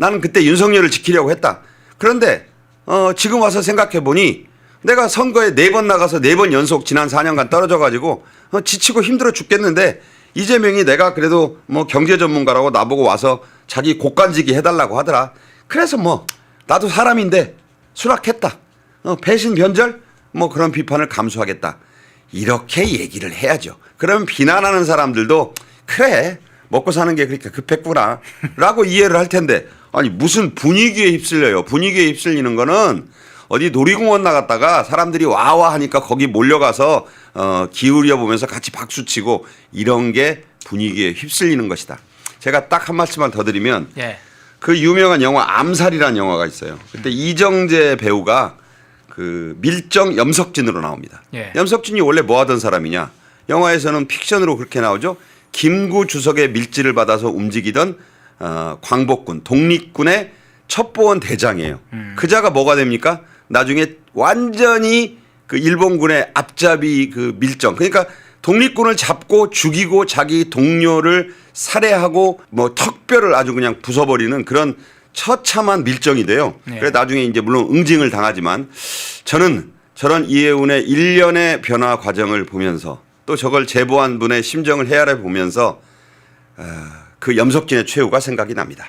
나는 그때 윤석열을 지키려고 했다. 그런데 어, 지금 와서 생각해 보니 내가 선거에 네 번 나가서 네 번 연속 지난 4년간 떨어져 가지고 어, 지치고 힘들어 죽겠는데 이재명이 내가 그래도 뭐 경제 전문가라고 나보고 와서 자기 곡간지기 해달라고 하더라. 그래서 뭐 나도 사람인데 수락했다. 어, 배신 변절 뭐 그런 비판을 감수하겠다. 이렇게 얘기를 해야죠. 그러면 비난하는 사람들도 그래 먹고 사는 게 그렇게 급했구나라고 이해를 할 텐데 아니 무슨 분위기에 휩쓸려요. 분위기에 휩쓸리는 거는 어디 놀이공원 나갔다가 사람들이 와와 하니까 거기 몰려가서 어, 기울여 보면서 같이 박수 치고 이런 게 분위기에 휩쓸리는 것이다. 제가 딱 한 말씀만 더 드리면 예. 그 유명한 영화 암살이라는 영화가 있어요. 그때 이정재 배우가 그 밀정 염석진으로 나옵니다. 예. 염석진이 원래 뭐 하던 사람이냐? 영화에서는 픽션으로 그렇게 나오죠. 김구 주석의 밀지를 받아서 움직이던 어, 광복군 독립군의 첩보원 대장이에요. 그자가 뭐가 됩니까? 나중에 완전히 그 일본군의 앞잡이 그 밀정. 그러니까 독립군을 잡고 죽이고 자기 동료를 살해하고 뭐 턱뼈를 아주 그냥 부숴버리는 그런 처참한 밀정이 돼요. 네. 그래서 나중에 이제 물론 응징을 당하지만 저는 저런 이해운의 일련의 변화 과정을 보면서 또 저걸 제보한 분의 심정을 헤아려 보면서 어, 그 염석진의 최후가 생각이 납니다.